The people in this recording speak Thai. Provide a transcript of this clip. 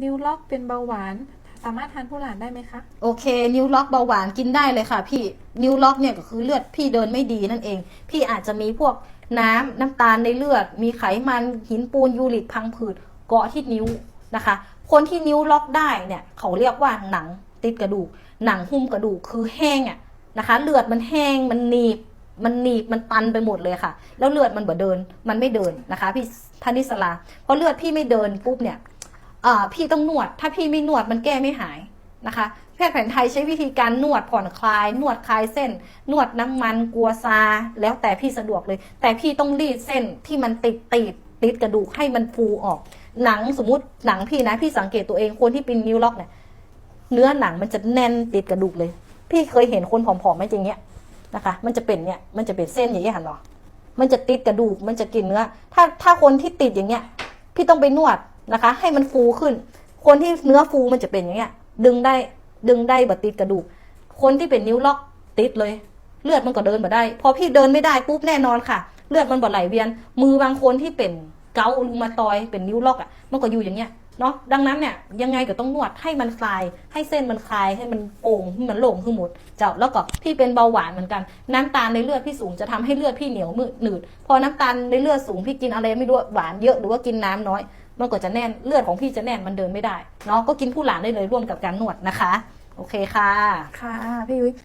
นิ้วล็อกเป็นเบาหวาน สามารถทานผู้หลานได้ไหมคะ โอเค นิ้วล็อกเบาหวานกินได้เลยค่ะ พี่นิ้วล็อกเนี่ยก็คือเลือดพี่เดินไม่ดีนั่นเอง พี่อาจจะมีพวกน้ำน้ำตาลในเลือด มีไขมันหินปูนยูริกพังผืดเกาะที่นิ้วนะคะ คนที่นิ้วล็อกได้เนี่ยเขาเรียกว่าหนังติดกระดูก หนังหุ้มกระดูกคือแห้งอะนะคะ เลือดมันแห้งมันหนีบมันหนีบมันตันไปหมดเลยค่ะ แล้วเลือดมันบ่เดินมันไม่เดินนะคะ พี่ธนิสลาเพราะเลือดพี่ไม่เดินปุ๊บเนี่ย พี่ต้องนวด ถ้าพี่ไม่นวดมันแก้ไม่หายนะคะแพทย์แผนไทยใช้วิธีการนวดผ่อนคลาย นวดคลายเส้น นวดน้ำมันกัวซา แล้วแต่พี่สะดวกเลย แต่พี่ต้องรีดเส้นที่มันติดติดติดกระดูกให้มันฟูออก หนังสมมติหนังพี่นะพี่สังเกตตัวเองคนที่เป็นนิ้วล็อกเนี่ยเนื้อหนังมันจะแน่นติดกระดูกเลย พี่เคยเห็นคนผอมๆไหมอย่างเงี้ยนะคะ มันจะเป็นเนี่ยมันจะเป็นเส้นอย่างเงี้ยหันหรอมันจะติดกระดูกมันจะกินเนื้อ ถ้าถ้าคนที่ติดอย่างเงี้ย พี่ต้องไปนวด นะคะ ให้มันฟูขึ้น คนที่เนื้อฟูมันจะเป็นอย่างเงี้ย ดึงได้ดึงได้บัติดกระดูก คนที่เป็นนิ้วล็อกติดเลย เลือดมันก็เดินมาได้ พอพี่เดินไม่ได้ปุ๊บแน่นอนค่ะ เลือดมันบ่ไหลเวียน มือบางคนที่เป็นเกาต์รูมาตอยเป็นนิ้วล็อกอะมันก็อยู่อย่างเงี้ยเนาะดังนั้นเนี่ยยังไงก็ต้องนวดให้มันคลาย ให้เส้นมันคลายให้มันโป่งให้มันโล่งขึ้นหมดเจ้าแล้วก็พี่เป็นเบาหวานเหมือนกัน น้ำตาลในเลือดพี่สูงจะทำให้เลือดพี่เหนียวมืดหนืด พอน้ำตาลในเลือดสูงพี่กินอะไรไม่รู้หวานเยอะหรือว่ากินน้ำน้อย มันก็จะแน่นเลือดของพี่จะแน่นมันเดินไม่ได้เนาะก็กินผู้หลานได้เลยร่วมกับการนวดนะคะ โอเคค่ะ ค่ะ พี่ยุ้ย